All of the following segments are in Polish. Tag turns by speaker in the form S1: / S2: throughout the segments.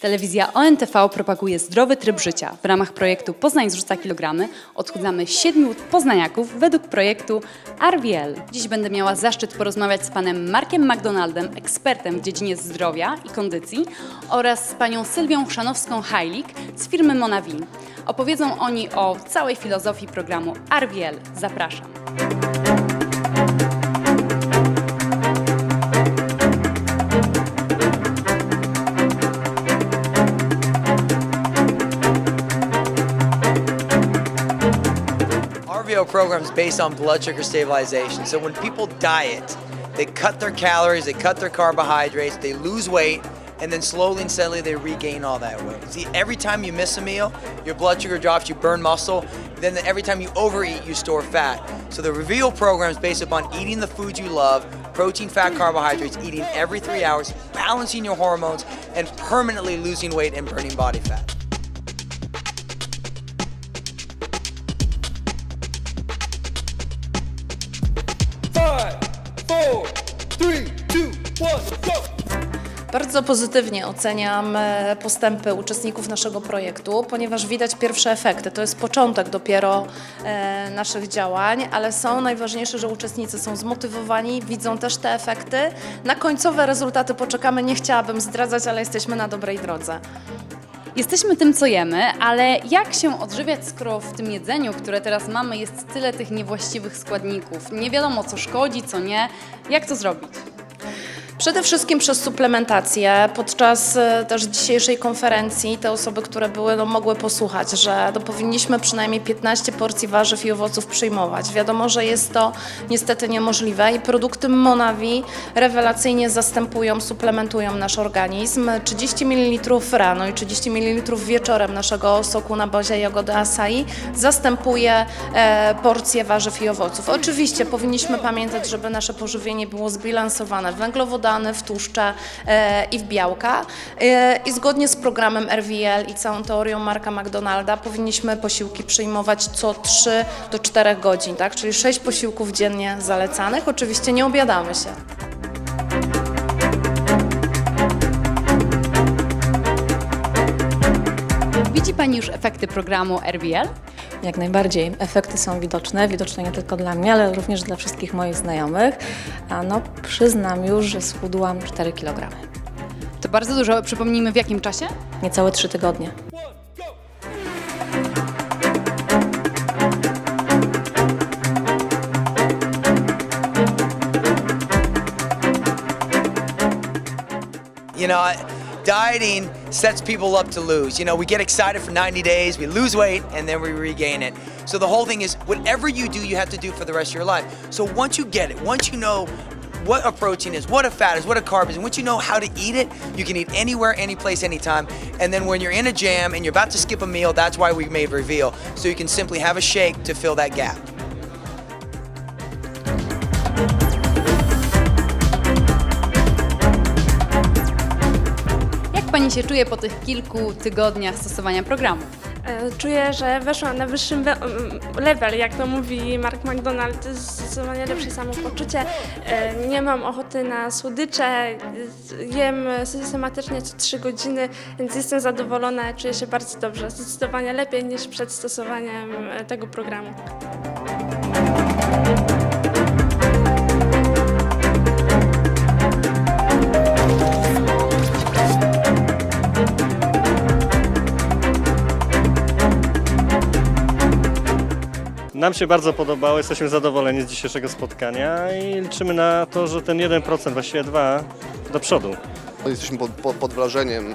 S1: Telewizja ONTV propaguje zdrowy tryb życia. W ramach projektu Poznań zrzuca kilogramy odchudzamy siedmiu poznaniaków według projektu RWL. Dziś będę miała zaszczyt porozmawiać z panem Markiem McDonaldem, ekspertem w dziedzinie zdrowia i kondycji oraz z panią Sylwią Chrzanowską-Hajlik z firmy Monavin. Opowiedzą oni o całej filozofii programu RWL. Zapraszam.
S2: RVO program is based on blood sugar stabilization. So when people diet, they cut their calories, they cut their carbohydrates, they lose weight, and then slowly and steadily they regain all that weight. See, every time you miss a meal, your blood sugar drops, you burn muscle. Then every time you overeat, you store fat. So the Reveal program is based upon eating the foods you love, protein, fat, carbohydrates, eating every three hours, balancing your hormones, and permanently losing weight and burning body fat.
S3: Bardzo pozytywnie oceniam e, postępy uczestników naszego projektu, ponieważ widać pierwsze efekty. To jest początek dopiero e, naszych działań, ale są najważniejsze, że uczestnicy są zmotywowani, widzą też te efekty. Na końcowe rezultaty poczekamy, nie chciałabym zdradzać, ale jesteśmy na dobrej drodze.
S1: Jesteśmy tym, co jemy, ale jak się odżywiać, skoro w tym jedzeniu, które teraz mamy, jest tyle tych niewłaściwych składników? Nie wiadomo, co szkodzi, co nie. Jak to zrobić?
S3: Przede wszystkim przez suplementację. Podczas e, też dzisiejszej konferencji te osoby, które były, no, mogły posłuchać, że no, powinniśmy przynajmniej 15 porcji warzyw i owoców przyjmować. Wiadomo, że jest to niestety niemożliwe i produkty Monavi rewelacyjnie zastępują, suplementują nasz organizm. 30 ml rano i 30 ml wieczorem naszego soku na bazie jagody acai zastępuje e, porcje warzyw i owoców. Oczywiście powinniśmy pamiętać, żeby nasze pożywienie było zbilansowane w węglowodany, w tłuszcze e, i w białka. E, I zgodnie z programem RWL i całą teorią Marka McDonalda powinniśmy posiłki przyjmować co 3 do 4 godzin, tak? czyli 6 posiłków dziennie zalecanych. Oczywiście nie obiadamy się.
S1: Widzi Pani już efekty programu RWL?
S4: Jak najbardziej. Efekty są widoczne, widoczne nie tylko dla mnie, ale również dla wszystkich moich znajomych. A no, przyznam już, że schudłam 4 kg.
S1: To bardzo dużo. Przypomnijmy, w jakim czasie?
S4: Niecałe 3 tygodnie.
S2: You know, dieting sets people up to lose. You know, we get excited for 90 days, we lose weight, and then we regain it. So the whole thing is whatever you do, you have to do for the rest of your life. So once you get it, once you know what a protein is, what a fat is, what a carb is, and once you know how to eat it, you can eat anywhere, any place, anytime. And then when you're in a jam and you're about to skip a meal, that's why we made Reveal. So you can simply have a shake to fill that gap.
S1: Pani się czuje po tych kilku tygodniach stosowania programu?
S5: E, Czuję, że weszłam na wyższy level, jak to mówi Mark McDonald. Zdecydowanie lepsze samopoczucie. E, Nie mam ochoty na słodycze. Jem systematycznie co 3 godziny, więc jestem zadowolona. Czuję się bardzo dobrze. Zdecydowanie lepiej niż przed stosowaniem e, tego programu.
S6: Nam się bardzo podobało, jesteśmy zadowoleni z dzisiejszego spotkania i liczymy na to, że ten 1%, właściwie 2% do przodu.
S7: Jesteśmy pod, pod, pod wrażeniem y,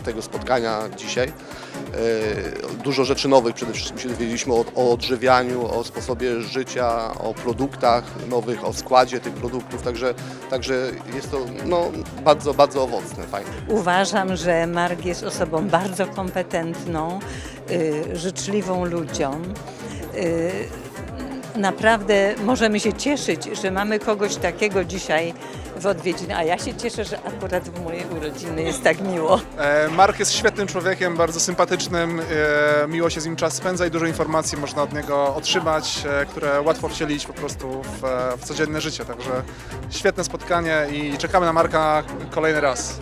S7: y, tego spotkania dzisiaj. Y, Dużo rzeczy nowych przede wszystkim się dowiedzieliśmy o, o odżywianiu, o sposobie życia, o produktach nowych, o składzie tych produktów, także, także jest to no, bardzo, bardzo owocne, fajne.
S8: Uważam, że Mark jest osobą bardzo kompetentną, y, życzliwą ludziom. Y, naprawdę możemy się cieszyć, że mamy kogoś takiego dzisiaj w odwiedziny, a ja się cieszę, że akurat w mojej urodziny jest tak miło.
S9: E, Mark jest świetnym człowiekiem, bardzo sympatycznym, e, miło się z nim czas spędza i dużo informacji można od niego otrzymać, e, które łatwo wcielić po prostu w, w codzienne życie. Także świetne spotkanie i czekamy na Marka kolejny raz.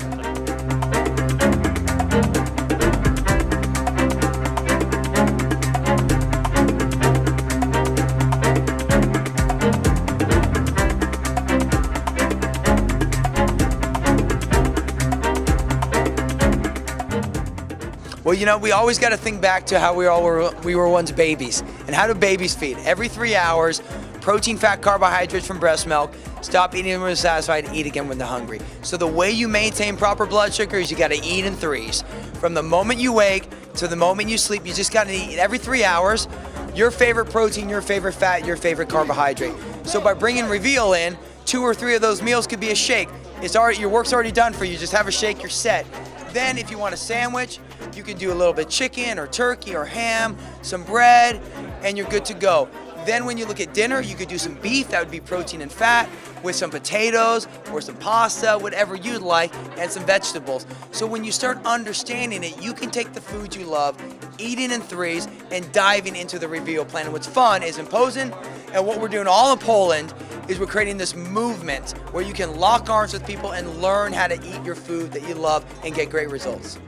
S2: Well, you know, we always got to think back to how we all were we were once babies. And how do babies feed? Every 3 hours, protein, fat, carbohydrates from breast milk. Stop eating when you're satisfied, eat again when they're hungry. So the way you maintain proper blood sugar is you got to eat in threes. From the moment you wake to the moment you sleep, you just got to eat every 3 hours your favorite protein, your favorite fat, your favorite carbohydrate. So by bringing Reveal in, two or three of those meals could be a shake. It's already your work's already done for you. Just have a shake, you're set. Then if you want a sandwich, you can do a little bit chicken or turkey or ham, some bread, and you're good to go. Then when you look at dinner, you could do some beef, that would be protein and fat, with some potatoes or some pasta, whatever you'd like, and some vegetables. So when you start understanding it, you can take the food you love, eating in threes, and diving into the reveal plan. And what's fun is in Posen, and what we're doing all in Poland is we're creating this movement where you can lock arms with people and learn how to eat your food that you love and get great results.